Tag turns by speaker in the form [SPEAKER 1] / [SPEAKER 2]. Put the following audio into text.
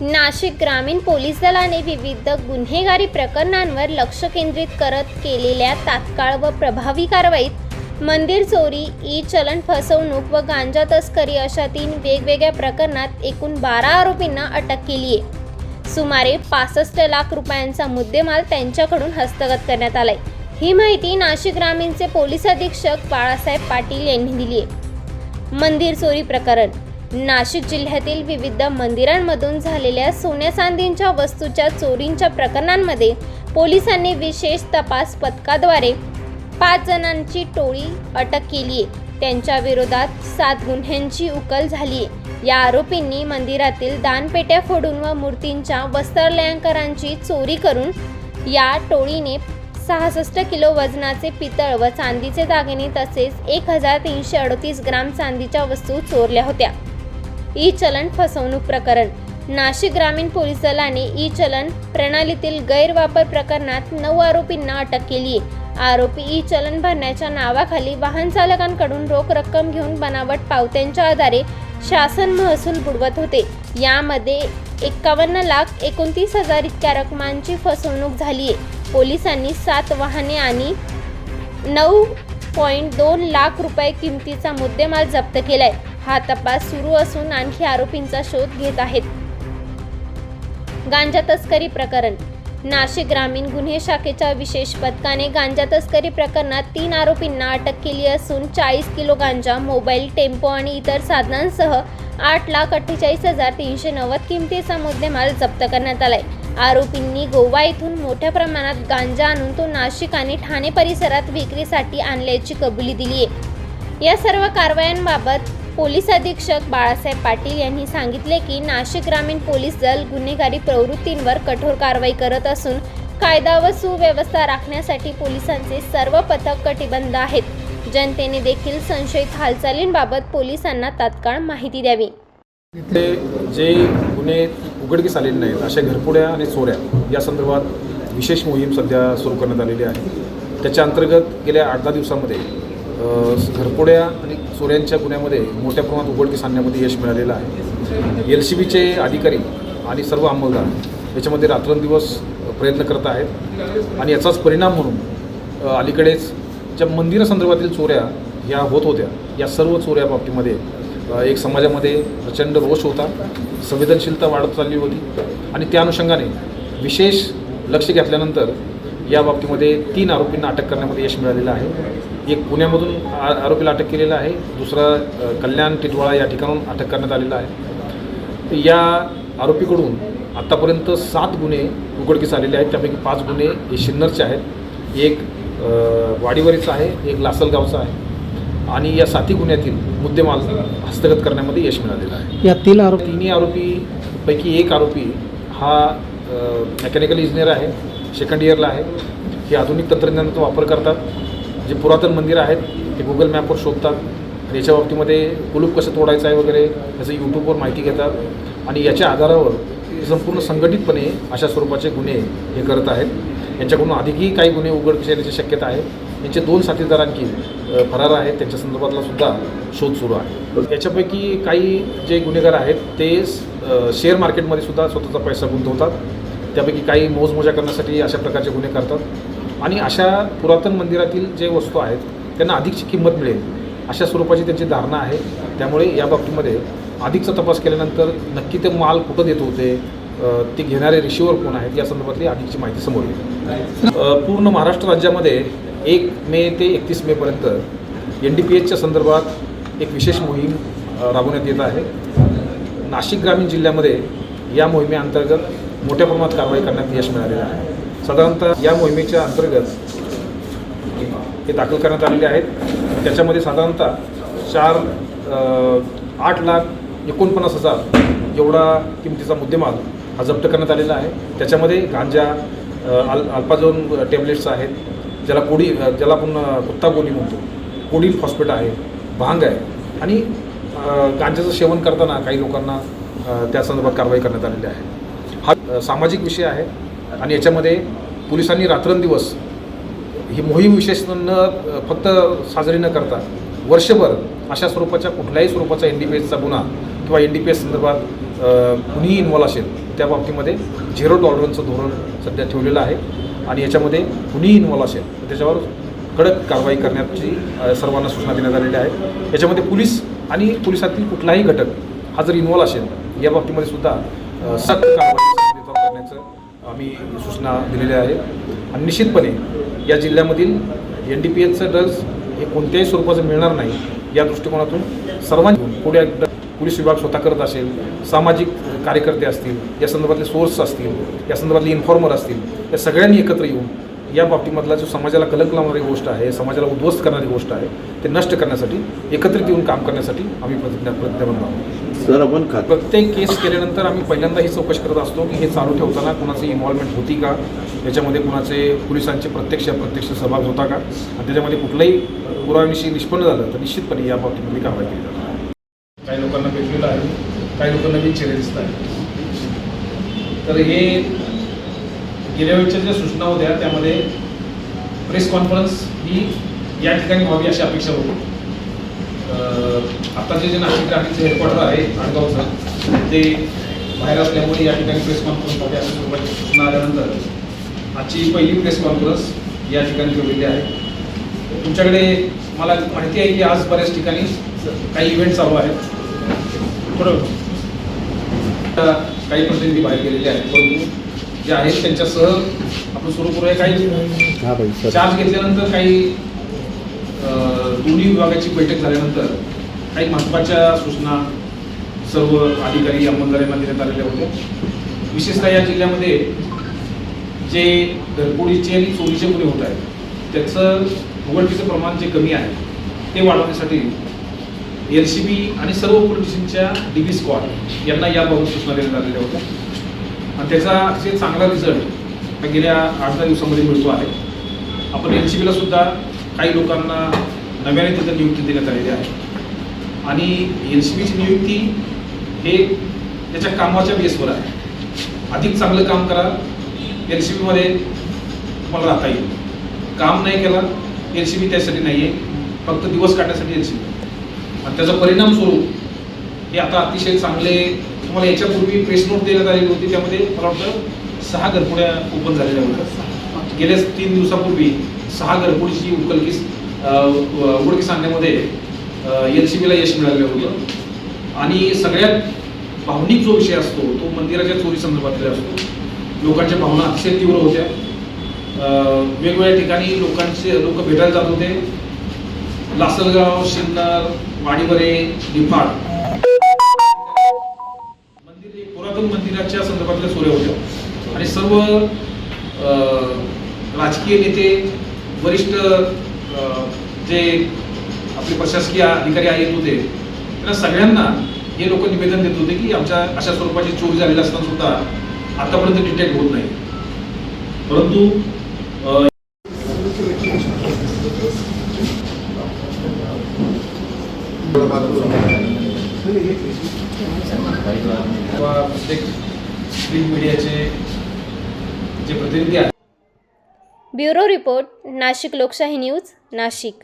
[SPEAKER 1] नाशिक ग्रामीण पोलीस दलाने विविध गुन्हेगारी प्रकरणांवर लक्ष केंद्रित करत केलेल्या तात्काळ व प्रभावी कारवाईत मंदिर चोरी ई चलन फसवणूक व गांजा तस्करी अशा तीन वेगवेगळ्या प्रकरणात एकूण बारा आरोपींना अटक केली आहे. सुमारे पासष्ट लाख रुपयांचा मुद्देमाल त्यांच्याकडून हस्तगत करण्यात आलाय. ही माहिती नाशिक ग्रामीणचे पोलीस अधीक्षक बाळासाहेब पाटील यांनी दिली आहे. मंदिर चोरी प्रकरण नाशिक जिल्ह्यातील विविध मंदिरांमधून झालेल्या सोन्या चांदींच्या वस्तूच्या चोरींच्या प्रकरणांमध्ये पोलिसांनी विशेष तपास पथकाद्वारे पाच जणांची टोळी अटक केली आहे त्यांच्या विरोधात सात गुन्ह्यांची उकल झाली आहे या आरोपींनी मंदिरातील दानपेट्या फोडून व मूर्तींच्या वस्त्रालयांकरांची चोरी करून या टोळीने सहासष्ट किलो वजनाचे पितळ व चांदीचे दागिने तसेच एक हजार तीनशे अडतीस ग्राम चांदीच्या वस्तू चोरल्या होत्या. ई चलन फसवणूक प्रकरण. नाशिक ग्रामीण पोलीस दलाने ई चलन प्रणालीतील गैरवापर प्रकरणात नऊ आरोपींना अटक केली आहे. आरोपी ई चलन भरण्याच्या नावाखाली वाहन चालकांकडून रोख रक्कम घेऊन बनावट पावत्यांच्या आधारे शासन महसूल बुडवत होते. यामध्ये एक्कावन्न लाख एकोणतीस हजार इतक्या रकमांची फसवणूक झाली आहे. पोलिसांनी सात वाहने आणि नऊ पॉईंट दोन लाख रुपये किमतीचा मुद्देमाल जप्त केलाय. हा तपास सुरू असून आणखी आरोपींचा शोध घेत आहेत. गांजा तस्करी प्रकरण. नाशिक ग्रामीण गुन्हे शाखेच्या विशेष पथकाने गांजा तस्करी प्रकरणात तीन आरोपींना अटक केली असून चाळीस किलो गांजा मोबाईल टेम्पो आणि इतर साधनांसह आठ लाख अठ्ठेचाळीस हजार तीनशे नव्वद किमतीचा मुद्देमाल जप्त करण्यात आलाय. आरोपींनी गोवा येथून मोठ्या प्रमाणात गांजा आणून तो नाशिक आणि ठाणे परिसरात विक्रीसाठी आणल्याची कबुली दिली आहे या सर्व कारवायांबाबत पोलीस अधीक्षक बाळासाहेब पाटील यांनी सांगितले की नाशिक ग्रामीण पोलीस दल गुन्हेगारी प्रवृत्तींवर कठोर कारवाई करत असून कायदा व सुव्यवस्था राखण्यासाठी पोलिसांचे सर्व पथक कटिबंध आहेत. जनतेने देखील संशयित हालचालींबाबत पोलिसांना तात्काळ माहिती द्यावी.
[SPEAKER 2] इथे जे गुन्हे उघडकीस आलेले नाहीत अशा घरपुड्या आणि चोऱ्या या संदर्भात विशेष मोहीम सध्या सुरू करण्यात आलेली आहे. त्याच्या अंतर्गत गेल्या आठ दहा दिवसामध्ये घरपुड्या आणि चोऱ्यांच्या गुन्ह्यामध्ये मोठ्या प्रमाणात उघडकीस आणण्यामध्ये यश मिळालेलं आहे. एल सी बीचे अधिकारी आणि सर्व अंमलदार याच्यामध्ये रात्रंदिवस प्रयत्न करत आहेत. आणि याचाच परिणाम म्हणून अलीकडेच ज्या मंदिरासंदर्भातील चोऱ्या ह्या होत होत्या या सर्व चोऱ्या बाबतीमध्ये एक समाजामध्ये प्रचंड रोष होता संवेदनशीलता वाढत चालली होती आणि त्या अनुषंगाने विशेष लक्ष घेतल्यानंतर या बाबतीमध्ये तीन आरोपींना अटक करण्यामध्ये यश मिळालेलं आहे. एक पुण्यामधून आ आरोपीला अटक केलेलं आहे. दुसरा कल्याण टिटवाळा या ठिकाणून अटक करण्यात आलेलं आहे. तर या आरोपीकडून आत्तापर्यंत सात गुन्हे उघडकीस आलेले आहेत. त्यापैकी पाच गुन्हे हे शिन्नरचे आहेत. एक वाडीवरीचा आहे एक लासलगावचा आहे. आणि या साती गुन्ह्यातील मुद्देमाल हस्तगत करण्यामध्ये यश मिळालेलं आहे.
[SPEAKER 3] या तीन आरोपी
[SPEAKER 2] तिन्ही आरोपीपैकी एक आरोपी हा मेकॅनिकल इंजिनियर आहे. सेकंड इयरला आहे. हे आधुनिक तंत्रज्ञानाचा वापर करतात. जे पुरातन मंदिरं आहेत ते गुगल मॅपवर शोधतात. आणि याच्या बाबतीमध्ये कुलूप कसं तोडायचं आहे वगैरे याचं यूट्यूबवर माहिती घेतात. आणि याच्या आधारावर संपूर्ण संघटितपणे अशा स्वरूपाचे गुन्हे हे करत आहेत. यांच्याकडून अधिकही काही गुन्हे उघडकीस येण्याची शक्यता आहे. यांचे दोन साथीदार आणखी फरार आहेत. त्यांच्या संदर्भातला सुद्धा शोध सुरू आहे. याच्यापैकी काही जे गुन्हेगार आहेत ते शेअर मार्केटमध्ये सुद्धा स्वतःचा पैसा गुंतवतात. त्यापैकी काही मोजमोजा करण्यासाठी अशा प्रकारचे गुन्हे करतात. आणि अशा पुरातन मंदिरातील जे वस्तू आहेत त्यांना अधिकची किंमत मिळेल अशा स्वरूपाची त्यांची धारणा आहे. त्यामुळे या बाबतीमध्ये अधिकचा तपास केल्यानंतर नक्की ते माल कुठं देत होते ते घेणारे रिशिवर कोण आहेत या संदर्भातली अधिकची माहिती समोर येईल. पूर्ण महाराष्ट्र राज्यामध्ये एक मे ते एकतीस मेपर्यंत एन डी पी एचच्या संदर्भात एक विशेष मोहीम राबवण्यात येत आहे. नाशिक ग्रामीण जिल्ह्यामध्ये या मोहिमेअंतर्गत मोठ्या प्रमाणात कारवाई करण्यात यश मिळालेलं आहे. साधारणतः या मोहिमेच्या अंतर्गत हे दाखल करण्यात आलेले आहेत. त्याच्यामध्ये साधारणतः चार आठ लाख एकोणपन्नास हजार एवढा किमतीचा मुद्देमाल हा जप्त करण्यात आलेला आहे. त्याच्यामध्ये गांजा अल अल्पाझोन टॅबलेट्स आहेत ज्याला कोडी ज्याला आपण कुत्ता गोली म्हणतो. कोडी फॉस्फेट आहे भांग आहे आणि गांजाचं सेवन करताना काही लोकांना त्या संदर्भात कारवाई करण्यात आलेली आहे. हा सामाजिक विषय आहे. आणि याच्यामध्ये पोलिसांनी रात्रंदिवस ही मोहीम विशेष न फक्त साजरी न करता वर्षभर अशा स्वरूपाच्या कुठल्याही स्वरूपाचा एन डी पी एसचा गुन्हा किंवा एन डी पी एस संदर्भात कुणीही इन्वॉल्व असेल त्या बाबतीमध्ये झिरो टॉलरन्सचं धोरण सध्या ठेवलेलं आहे. आणि याच्यामध्ये कुणीही इन्वॉल्व असेल त्याच्यावर कडक कारवाई करण्याची सर्वांना सूचना देण्यात आलेल्या आहेत याच्यामध्ये पोलीस आणि पोलिसातील कुठलाही घटक हा जर इन्व्हॉल्व असेल या बाबतीमध्ये सुद्धा सख्त सक्त कारवाई करण्याचं आम्ही सूचना दिलेल्या आहेत आणि निश्चितपणे या जिल्ह्यामधील एन डी पी एचचं ड्रग्ज हे कोणत्याही स्वरूपाचं मिळणार नाही या दृष्टिकोनातून सर्वांनी पुढे एकदा पोलीस विभाग स्वतः करत असेल सामाजिक कार्यकर्ते असतील या संदर्भातले सोर्स असतील या संदर्भातले इन्फॉर्मर असतील या सगळ्यांनी एकत्र येऊन या बाबतीमधला जो समाजाला कलंक लावणारी गोष्ट आहे समाजाला उद्ध्वस्त करणारी गोष्ट आहे ते नष्ट करण्यासाठी एकत्रित येऊन काम करण्यासाठी आम्ही प्रतिज्ञा प्रतिज्ञाबद्ध आहोत.
[SPEAKER 3] सर आपण खात
[SPEAKER 2] प्रत्येक केस केल्यानंतर आम्ही पहिल्यांदा ही चौकशी करत असतो की हे चालू ठेवताना कुणाची इन्व्हॉल्वमेंट होती का? याच्यामध्ये कुणाचे पोलिसांचे प्रत्यक्ष अप्रत्यक्ष सहभाग होता का? आणि त्याच्यामध्ये कुठलाही पुराव्याविषयी निष्पन्न झालं तर निश्चितपणे या बाबतीमध्ये कारवाई केली जाणार काही लोकांना भेटलेलं आहे काही लोकांना नवीन चेहरे दिसत आहेत तर हे गेल्या वेळच्या ज्या सूचना होत्या त्यामध्ये प्रेस कॉन्फरन्स ही या ठिकाणी व्हावी अशी अपेक्षा होती. आताचे जे नाशिक ट्रॅफिकचे हेडक्वार्टर आहे आडगावचं ते बाहेर असल्यामुळे या ठिकाणी प्रेस कॉन्फरन्स होते. अशा स्वरूपाची सूचना आल्यानंतर आजची पहिली प्रेस कॉन्फरन्स या ठिकाणी ठेवलेली आहे. तुमच्याकडे मला माहिती आहे की आज बऱ्याच ठिकाणी काही इव्हेंट चालू आहेत. थोडं आता काही प्रतिनिधी बाहेर गेलेले आहेत. परंतु जे आहेत त्यांच्यासह आपण सुरू करूया. काही चार्ज घेतल्यानंतर काही दोन्ही विभागाची बैठक झाल्यानंतर काही महत्त्वाच्या सूचना सर्व अधिकारी अंमलदारांना देण्यात आलेल्या होत्या. विशेषतः या जिल्ह्यामध्ये जे घरपोडीचे आणि चोरीचे गुन्हे होत आहेत त्याचं उघडकीचं प्रमाण जे कमी आहे ते वाढवण्यासाठी एल सी बी आणि सर्व पोलीस स्टेशनच्या डी स्क्वॉड यांना याबाबत सूचना देण्यात आलेल्या होत्या. आणि त्याचा जे चांगला रिझल्ट गेल्या आठ दहा दिवसामध्ये मिळतो आहे. आपण एल सी बीला सुद्धा काही लोकांना नव्याने तिथं नियुक्ती देण्यात आलेली आहे. आणि एन सी बीची नियुक्ती हे त्याच्या कामाच्या बेसवर आहे. अधिक चांगलं काम करा एन सी बीमध्ये तुम्हाला राहता येईल. काम नाही केला एन सी बी त्यासाठी नाही आहे फक्त दिवस काढण्यासाठी एन सी बी आणि त्याचा परिणाम स्वरूप हे आता अतिशय चांगले तुम्हाला याच्यापूर्वी प्रेस नोट देण्यात आलेली होती. त्यामध्ये मला वाटतं सहा घरपुड्या ओपन झालेल्या होत्या. गेल्या तीन दिवसापूर्वी सहा घरपुडीची उकलकीस अं, सांगण्यामध्ये उघडकीस एल सी बीला यश मिळालेलं होतं. आणि सगळ्यात भावनिक जो विषय असतो तो मंदिराच्या चोरी संदर्भातला असतो. लोकांच्या भावना अतिशय तीव्र होत्या. वेगवेगळ्या ठिकाणी लोकांचे लोक भेटायला जात होते. लासलगाव शिन्नर वाडीवरे निफाड. मंदिर पुरातन मंदिराच्या संदर्भातल्या चोऱ्या होत्या. आणि सर्व राजकीय नेते वरिष्ठ जे आपले प्रशासकीय अधिकारी आहेत होते त्यांना सगळ्यांना हे लोक निवेदन देत होते की आमच्या अशा स्वरूपाची चोरी झालेली असताना सुद्धा आतापर्यंत डिटेक्ट होत नाही. परंतु प्रिंट मीडियाचे जे प्रतिनिधी आहेत.
[SPEAKER 1] ब्युरो रिपोर्ट नाशिक लोकशाही न्यूज नाशिक.